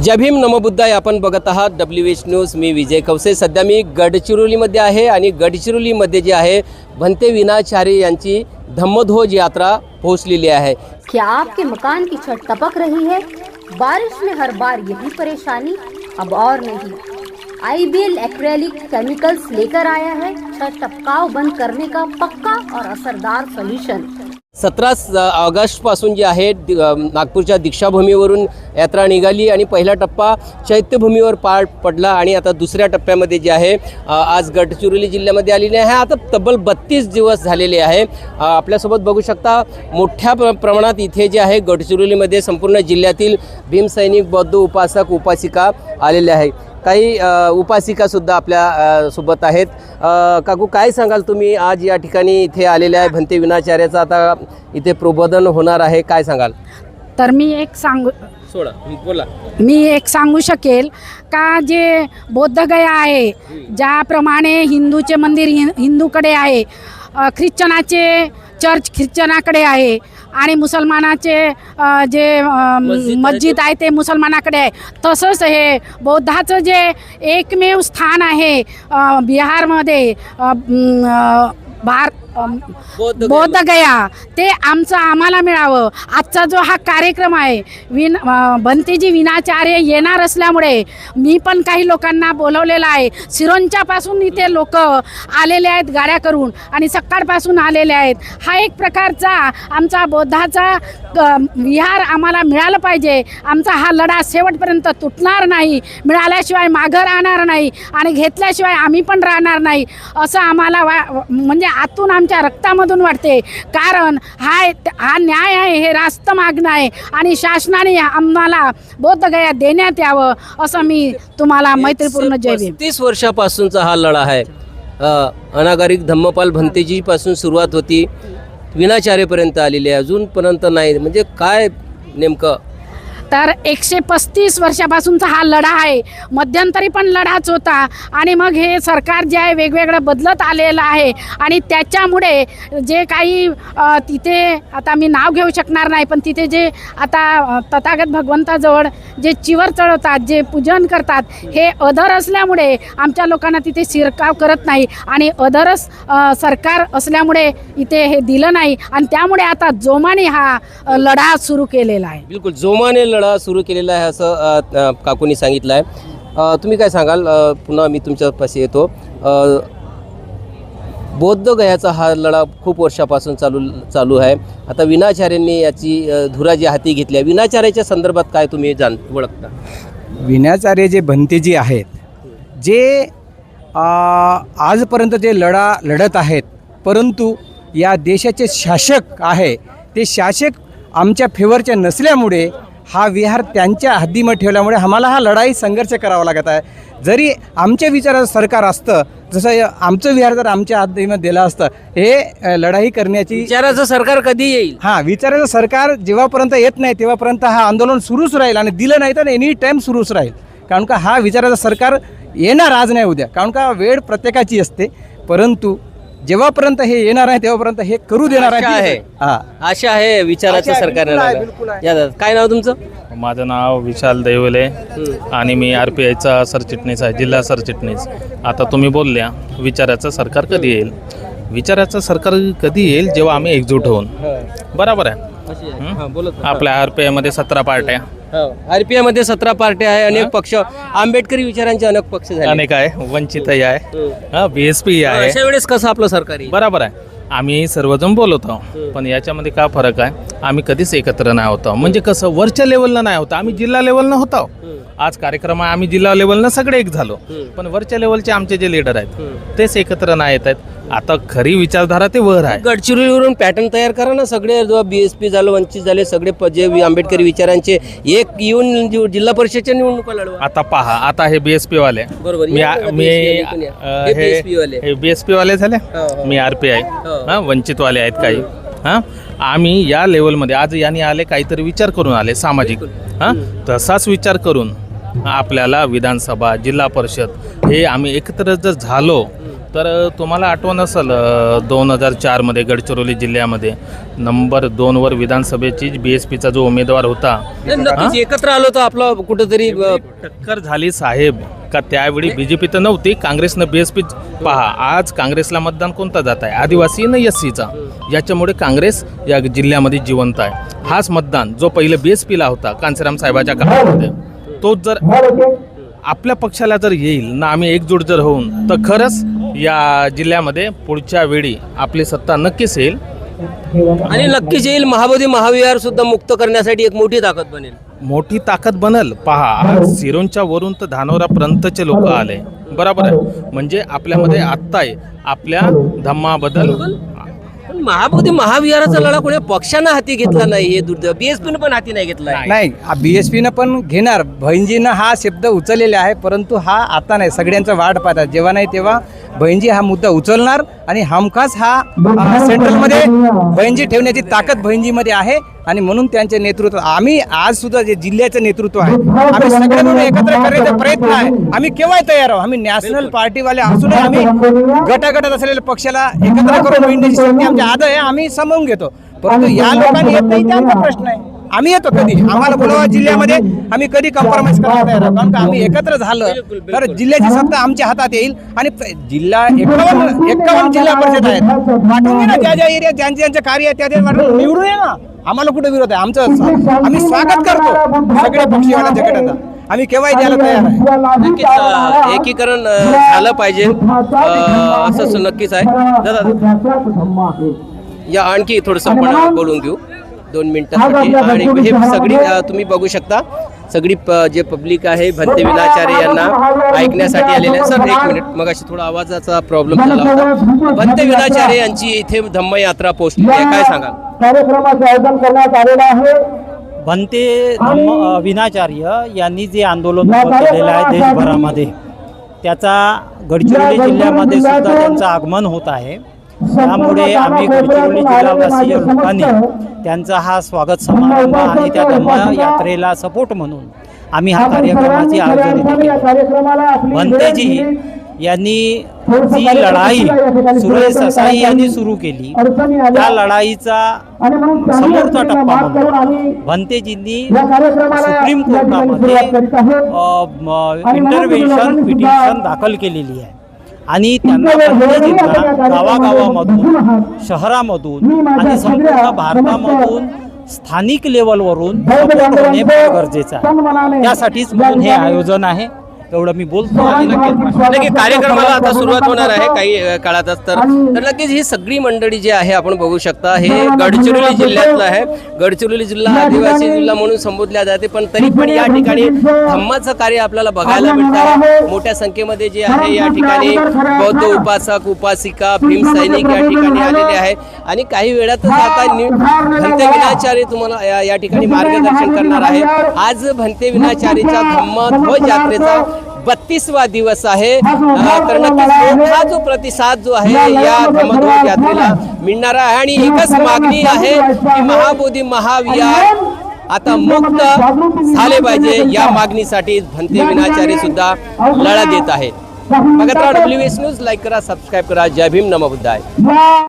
जय भीम नमोबुद्धाय आपण बघत आहात डब्ल्यू एच न्यूज़ मी विजय कवसे सध्या मी गडचिरोलीमध्ये आहे आणि गडचिरोलीमध्ये जे आहे, भंते विनाचारी यांची धम्मध्वज यात्रा पोहोचलेली आहे. क्या आपके मकान की छत टपक रही है? बारिश में हर बार यही परेशानी, अब और नहीं। आई आईबीएल एक्रेलिक केमिकल्स लेकर आया है। छत टपकाव बंद करने का पक्का और असरदार सोल्यूशन सतरा ऑगस्टपासून जे आहे नागपूरच्या दीक्षाभूमीवरून यात्रा निघाली आणि पहिला टप्पा चैत्यभूमीवर पार पडला आणि आता दुसऱ्या टप्प्यामध्ये जे आहे आज गडचिरोली जिल्ह्यामध्ये आलेली आहे. आता तब्बल बत्तीस दिवस झालेले आहे. आपल्यासोबत बघू शकता मोठ्या प्र प्रमाणात इथे जे आहे गडचिरोलीमध्ये संपूर्ण जिल्ह्यातील भीमसैनिक बौद्ध उपासक उपासिका आलेले आहे काही उपासिकासुद्धा आपल्यासोबत आहेत. काकू काय सांगाल तुम्ही? आज या ठिकाणी इथे आलेले आहे भंते विनाचार्याचं. आता इथे प्रबोधन होणार आहे. काय सांगाल? तर मी एक सांगू सोडा. बोला. मी एक सांगू शकेल का जे बौद्धगया आहे ज्याप्रमाणे हिंदूचे मंदिर हि हिंदूकडे आहे ख्रिश्चनाचे चर्च ख्रिश्चनाकडे आहे आणि मुसलमानाचे जे मस्जिद आहे ते. मुसलमानाकडे आहे. तसंच हे बौद्धाचं जे एकमेव स्थान आहे बिहारमध्ये अ, म, अ, भार अ, बौद्ध बौद्ध गया. ते आमचं आम्हाला मिळावं. आजचा जो हा कार्यक्रम आहे विन भंतेजी विनाचार्य येणार असल्यामुळे मी पण काही लोकांना बोलवलेलं आहे. सिरोंच्यापासून इथे लोक आलेले आहेत गाड्या करून आणि सकाळपासून आलेले आहेत. हा एक प्रकारचा आमचा बौद्धाचा क- विहार आम्हाला मिळालं पाहिजे. आमचा हा लढा शेवटपर्यंत तुटणार नाही. मिळाल्याशिवाय मागं राहणार नाही आणि घेतल्याशिवाय आम्ही पण राहणार नाही. असं आम्हाला वा म्हणजे आतून आमच्या रक्तामधून वाटते कारण हा हा न्याय आहे हे रास्त मागणं आहे. आणि शासनाने आम्हाला बोधगया देण्यात यावं असं मी तुम्हाला मैत्रीपूर्ण जय पस्तीस वर्षापासूनचा हा लढा आहे. अनागारिक धम्मपाल भंतेजीपासून सुरुवात होती. विनाचार्यपर्यंत आलेली आहे. अजूनपर्यंत नाही. म्हणजे काय नेमकं तर एकशे पस्तीस वर्षापासूनचा हा लढा आहे. मध्यंतरी पण लढाच होता. आणि मग हे सरकार जे आहे वेगवेगळं बदलत आलेलं आहे. आणि त्याच्यामुळे जे काही तिथे आता मी नाव घेऊ शकणार नाही पण तिथे जे आता तथागत भगवंताजवळ जे चिवर चढवतात जे पूजन करतात हे अधर असल्यामुळे आमच्या लोकांना तिथे शिरकाव करत नाही. आणि अधरच सरकार असल्यामुळे इथे हे दिलं नाही. आणि त्यामुळे आता जोमाने हा लढा सुरू केलेला आहे. बिलकुल जोमाने लढा सुरू केलेला आहे असं काकूंनी सांगितलं आहे. तुम्ही काय सांगाल? पुन्हा मी तुमच्यापाशी येतो. बौद्ध गयाचा हा लढा खूप वर्षापासून चालू चालू आहे. आता विनाचार्यांनी याची धुरा जी हाती घेतली आहे. विनाचार्याच्या संदर्भात काय तुम्ही जाण ओळखता? विनाचार्य जे भंतेजी आहेत जे आजपर्यंत जे लढा लढत आहेत परंतु या देशाचे शासक आहे ते शासक आमच्या फेवरचे नसल्यामुळे हा विहार त्यांच्या हद्दीमध्ये ठेवल्यामुळे आम्हाला हा लढाई संघर्ष करावा लागत आहे. जरी आमच्या विचाराचं सरकार असतं जसं आमचं विहार जर आमच्या हद्दीमध्ये दिलं असतं हे लढाई करण्याची विचाराचं सरकार कधी येईल? हां विचाराचं सरकार जेव्हापर्यंत येत नाही तेव्हापर्यंत हा आंदोलन सुरूच राहील आणि दिलं नाही तर एनी टाईम सुरूच राहील. कारण का हा विचाराचं सरकार येणार आज नाही उद्या. कारण का वेळ प्रत्येकाची असते. परंतु जेव्हापर्यंत हे येणार आहे तेव्हापर्यंत हे करू देणार आशा आहे. हां. आशा आहे विचाराचं आशा आहे, सरकार बिलकुल आहे, येणार बिलकुल आहे. आहे. या दादा, काय नाव तुमचं? माझं नाव विशाल दैवले आणि मी आर पी आयचा सरचिटणीस आहे जिल्हा सरचिटणीस. आता तुम्ही बोलल्या विचाराचं सरकार कधी येईल? विचाराचं सरकार कधी येईल जेव्हा आम्ही एकजूट होऊन. बरोबर आहे. हां, बोलत. आपल्या आर पी आयमध्ये सतरा पार्ट्या. आर पी मध्ये सतरा पार्ट्या आहे अनेक पक्ष. आंबेडकरी विचारांचे अनेक पक्ष झाले. अनेक आहे वंचितही आहे. हा. बी एस पी आहे. अशा वेळेस कसं आपलं सरकार येईल? बरोबर आहे. आम्ही सर्वजण बोलत आहोत. पण याच्यामध्ये काय फरक आहे? आम्ही कधीच एकत्र नाही होतो म्हणजे कसं वरच्या लेवलला नाही होतं. आम्ही जिल्हा लेवलनं होतो आज कार्यक्रम आहे. आम्ही जिल्हा लेवलनं सगळे एक झालो. पण वरच्या लेवलचे आमचे जे लीडर आहेत तेच एकत्र नाही येत आहेत. आता खरी विचारधारा ते वर आहे. गडचिरोलीवरून पॅटर्न तयार करा ना सगळे. बी एस पी झालं वंचित झाले सगळे प- जे वि- आंबेडकरी विचारांचे एक येऊन जि- जिल्हा परिषदच्या निवडणुका लढवा. आता पहा आता हे बीएसपी वाले. बरोबर. मी बघा मी BSP वाले? हे. हे झाले? हो, हो. मी आर पी आय हो. हा वंचित वाले आहेत काही. हा आम्ही या लेवलमध्ये आज यांनी आले काहीतरी विचार करून आले सामाजिक. हा तसाच विचार करून आपल्याला विधानसभा जिल्हा परिषद हे आम्ही एकत्र जर झालो तर तुम्हाला आठवण असेल दोन हजार चारमध्ये गडचिरोली जिल्ह्यामध्ये नंबर दोनवर विधानसभेची बी एस पीचा जो उमेदवार होता एकत्र आलो तर आपलं कुठंतरी टक्कर झाली साहेब का त्यावेळी बी जे पी तर नव्हती काँग्रेसनं बी एस पी पहा आज काँग्रेसला मतदान कोणता जात आहे? आदिवासी न एस सीचा याच्यामुळे काँग्रेस या जिल्ह्यामध्ये जिवंत आहे. हाच मतदान जो पहिले बी एस पीला होता कांचीराम साहेबाच्या काळामध्ये. तोच जर आपल्या पक्षाला जर येईल ना आम्ही एकजूट जर होऊन तर खरंच या जिल्ह्यामध्ये पुढच्या वेळी आपली सत्ता नक्कीच येईल. आणि नक्कीच येईल. महाबोधी महाविहार सुद्धा मुक्त करण्यासाठी एक मोठी ताकद बनेल. मोठी ताकद बनल. पहा सिरोंच्या वरून तर धानोरापर्यंतचे लोक आले. बरोबर आहे. म्हणजे आपल्यामध्ये आत्ता आहे. आपल्या धम्माबद्दल पण महाबोधी महाविहाराचा लढा कोणी पक्षानं हाती घेतला नाही हे दुर्दैव. बीएसपीनं पण हाती नाही घेतला नाही बी एस पीनं पण घेणार. बहिणजीनं हा शब्द उचललेला आहे परंतु हा आता नाही सगळ्यांचा वाट पाहतात. जेव्हा नाही तेव्हा बहिणजी हा मुद्दा उचलणार आणि हमखास हा सेंट्रलमध्ये बहिणजी ठेवण्याची ताकद बहिणजीमध्ये आहे. आणि म्हणून त्यांचे नेतृत्व आम्ही आज सुद्धा जे जिल्ह्याचं नेतृत्व आहे आम्ही सगळे मिळून एकत्र करण्याचा प्रयत्न आहे. आम्ही केव्हा तयार आहोत. आम्ही नॅशनल पार्टीवाले असूनही आम्ही गटागटात असलेल्या पक्षाला एकत्र करून विणण्याची शक्ती आमच्या आद आहे आम्ही समजून घेतो. परंतु या लोकांनी येत नाही ते आमचा प्रश्न आहे. आम्ही येतो कधी. आम्हाला बोलावा जिल्ह्यामध्ये. आम्ही कधी कॉम्प्रोमाइज तयार आहोत कारण का आम्ही एकत्र झालं. तर जिल्ह्याची सत्ता आमच्या हातात येईल. आणि जिल्हा एकावन्न एकावन्न जिल्हा परिषद आहेत. पाठवून ना ज्या ज्या एरियात ज्यांचे ज्यांचे कार्य आहे त्या त्या निवडून ये ना. आम्हाला कुठे विरोध आहे? आमचं आम्ही स्वागत करतो. सगळ्या पक्षीवाल्यांच्या गटाचा आम्ही केव्हाही द्यायला तयार आहे. नक्कीच एकीकरण झालं पाहिजे. असं नक्कीच आहे. दादा या आणखी थोडंसं आपण बोलून घेऊ. दोन मिनिटासाठी आणि हे सगळी तुम्ही बघू शकता. सगळी प- जे पब्लिक आहे भंते विनाचारे यांना ऐकण्यासाठी आलेले सर एक मिनिट. मग अशी थोडा आवाजाचा प्रॉब्लेम झाला होता. भंते विनाचारे यांची इथे धम्म यात्रा पोहोचली आहे. काय सांगाल? कार्यक्रमाचे आयोजन करण्यात आलेलं आहे. भंते विनाचार्य यांनी जे आंदोलन केलेलं आहे देशभरामध्ये त्याचा गडचिरोली जिल्ह्यामध्ये सुद्धा त्यांचं आगमन होत आहे. त्यामुळे आम्ही गडचिरोली जिल्हावासीय लोकांनी त्यांचा हा स्वागत समारंभ आणि त्या धम्म यात्रेला सपोर्ट म्हणून आम्ही हा कार्यक्रमाचे आयोजन केलं भंतेजी यांनी जी लढाई सुरेश ससाई यांनी सुरू केली त्या लढाईचा समोरचा टप्पा म्हणून भंतेजींनी सुप्रीम कोर्टामध्ये इंटरव्हेन्शन पिटिशन दाखल केलेली आहे. आणि त्यांना गावागावामधून शहरामधून आणि संपूर्ण भारतामधून स्थानिक लेवलवरून होणे गरजेचं आहे. त्यासाठीच म्हणून हे आयोजन आहे. एवढं मी बोलतो. नक्की कार्यक्रमाला आता सुरुवात होणार आहे काही काळातच तर. नक्कीच ही सगळी मंडळी जी आहे आपण बघू शकता हे गडचिरोली जिल्ह्यातलं आहे. गडचिरोली जिल्हा आदिवासी जिल्हा म्हणून संबोधल्या जाते पण तरी पण या ठिकाणी धम्माचं कार्य आपल्याला बघायला मिळत. आहे मोठ्या संख्येमध्ये जे आहे या ठिकाणी बौद्ध उपासक उपासिका भीम सैनिक या ठिकाणी आलेले आहे आणि काही वेळातच आता भंते विनाचार्य तुम्हाला या- ठिकाणी मार्गदर्शन करणार आहे. आज भंते विनाचार्यच्या धम्म ध्वज यात्रेचा बत्तीसवा दिवस आहे. तर नक्कीच मोठा जो प्रतिसाद जो आहे या धम्मध्वज यात्रेला मिळणारा आहे. आणि एकच मागणी आहे की महाबोधी महाविहार आता मुक्त झाले पाहिजे. या मागणीसाठी भंते विनाचार्य सुद्धा लढा देत आहेत बघत राहा डब्ल्यू एस न्यूज लाईक करा सबस्क्राईब करा. जय भीम नमो बुद्धाय.